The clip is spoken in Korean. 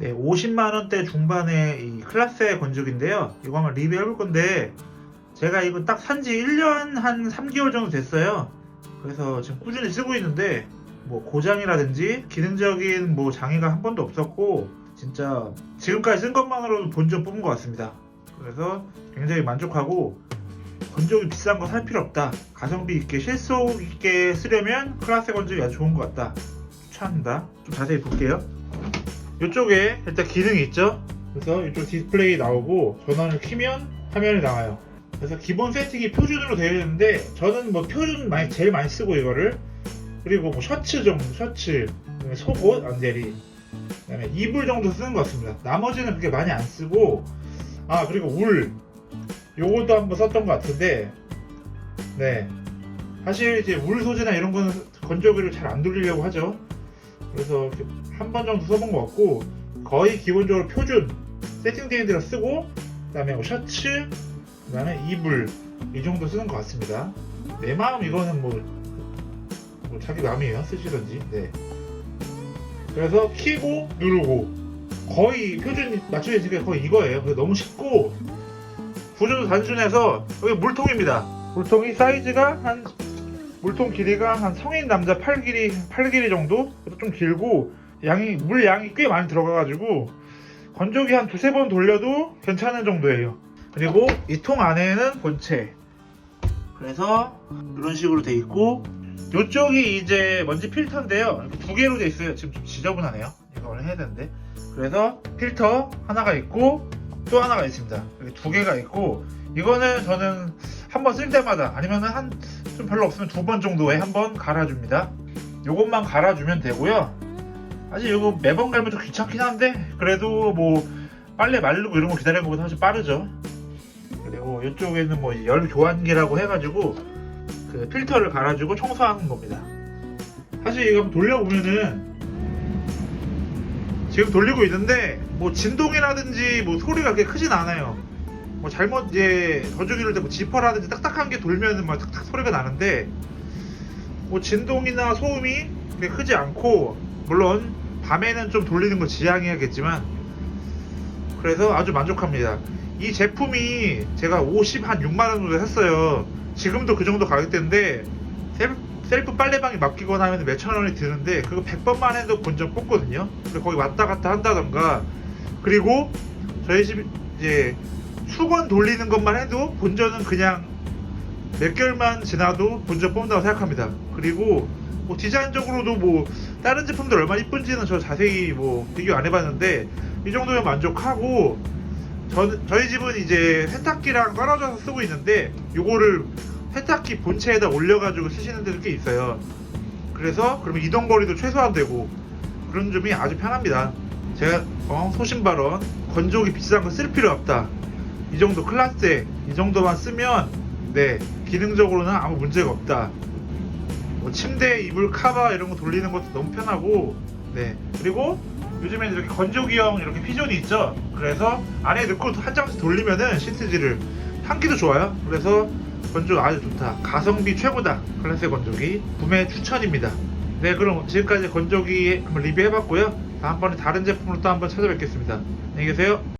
네, 50만 원대 중반의 이 클라스의 건조기인데요. 이거 한번 리뷰해 볼 건데, 제가 이거 딱 산지 1년 한 3개월 정도 됐어요. 그래서 지금 꾸준히 쓰고 있는데, 뭐 고장이라든지 기능적인 뭐 장애가 한 번도 없었고, 진짜 지금까지 쓴 것만으로도 본전 뽑은 것 같습니다. 그래서 굉장히 만족하고, 건조기 비싼 거 살 필요 없다. 가성비 있게 실속 있게 쓰려면 클라스 건조기 아주 좋은 것 같다. 추천합니다. 좀 자세히 볼게요. 이쪽에 일단 기능이 있죠. 그래서 이쪽 디스플레이 나오고 전원을 키면 화면이 나와요. 그래서 기본 세팅이 표준으로 되어 있는데 저는 뭐 표준 많이 제일 많이 쓰고 이거를 그리고 뭐 셔츠 정도 셔츠 속옷 안대리 그다음에 이불 정도 쓰는 것 같습니다. 나머지는 그렇게 많이 안 쓰고 아 그리고 울 요것도 한번 썼던 것 같은데 네 사실 이제 울 소재나 이런 거는 건조기를 잘 안 돌리려고 하죠. 그래서 한번 정도 써본 것 같고 거의 기본적으로 표준 세팅되어 있는 쓰고 그 다음에 뭐 셔츠 그 다음에 이불 이 정도 쓰는 것 같습니다. 내 마음 이거는 뭐, 뭐 자기 마음이에요 쓰시던지 네. 그래서 키고 누르고 거의 표준 맞춰져 있으니까 거의 이거예요. 그래서 너무 쉽고 구조도 단순해서 여기 물통입니다. 물통이 사이즈가 한 물통 길이가 한 성인 남자 팔 길이 팔 길이 정도 좀 길고 양이 물 양이 꽤 많이 들어가가지고 건조기 한 두세 번 돌려도 괜찮은 정도예요. 그리고 이 통 안에는 본체. 그래서 이런 식으로 돼 있고 이쪽이 이제 먼지 필터인데요. 두 개로 돼 있어요. 지금 좀 지저분하네요. 원래 해야 되는데. 그래서 필터 하나가 있고 또 하나가 있습니다. 이렇게 두 개가 있고 이거는 저는 한 번 쓸 때마다 아니면은 한 좀 별로 없으면 두 번 정도에 한 번 갈아줍니다. 요것만 갈아주면 되고요. 사실 이거 매번 갈면 좀 귀찮긴 한데 그래도 뭐 빨래 말르고 이런 거 기다리는 것보다 훨씬 빠르죠. 그리고 이쪽에는 뭐 열 교환기라고 해가지고 그 필터를 갈아주고 청소하는 겁니다. 사실 이거 돌려보면은 지금 돌리고 있는데 뭐 진동이라든지 뭐 소리가 그렇게 크진 않아요. 뭐 잘못 이제 건조기를 때뭐 지퍼라든지 딱딱한 게 돌면은 막 탁탁 소리가 나는데 뭐 진동이나 소음이 크지 않고 물론 밤에는 좀 돌리는 거 지양해야겠지만 그래서 아주 만족합니다. 이 제품이 제가 50 한 6만 원 정도 했어요. 지금도 그 정도 가격대인데 셀- 셀프 빨래방에 맡기거나 하면 몇천 원이 드는데 그거 100번만 해도 본전 뽑거든요. 그래서 거기 왔다 갔다 한다던가 그리고 저희 집 이제 수건 돌리는 것만 해도 본전은 그냥 몇 개월만 지나도 본전 뽑는다고 생각합니다. 그리고 뭐 디자인적으로도 뭐 다른 제품들 얼마나 이쁜지는 저 자세히 뭐 비교 안 해봤는데 이 정도면 만족하고 저, 저희 집은 이제 세탁기랑 떨어져서 쓰고 있는데 요거를 세탁기 본체에다 올려가지고 쓰시는 데도 꽤 있어요. 그래서 그러면 이동 거리도 최소화되고 그런 점이 아주 편합니다. 제가 어, 소신 발언 건조기 비싼 거 쓸 필요 없다. 이 정도 클래스에 이 정도만 쓰면 네 기능적으로는 아무 문제가 없다. 뭐 침대 이불 카바 이런 거 돌리는 것도 너무 편하고 네 그리고 요즘에는 이렇게 건조기형 이렇게 피존이 있죠. 그래서 안에 넣고 한 장씩 돌리면은 시트지를 향기도 좋아요. 그래서 건조 아주 좋다. 가성비 최고다. 클래스 건조기 구매 추천입니다. 네 그럼 지금까지 건조기 한번 리뷰해봤고요. 다음번에 다른 제품으로 또 한번 찾아뵙겠습니다. 안녕히 계세요.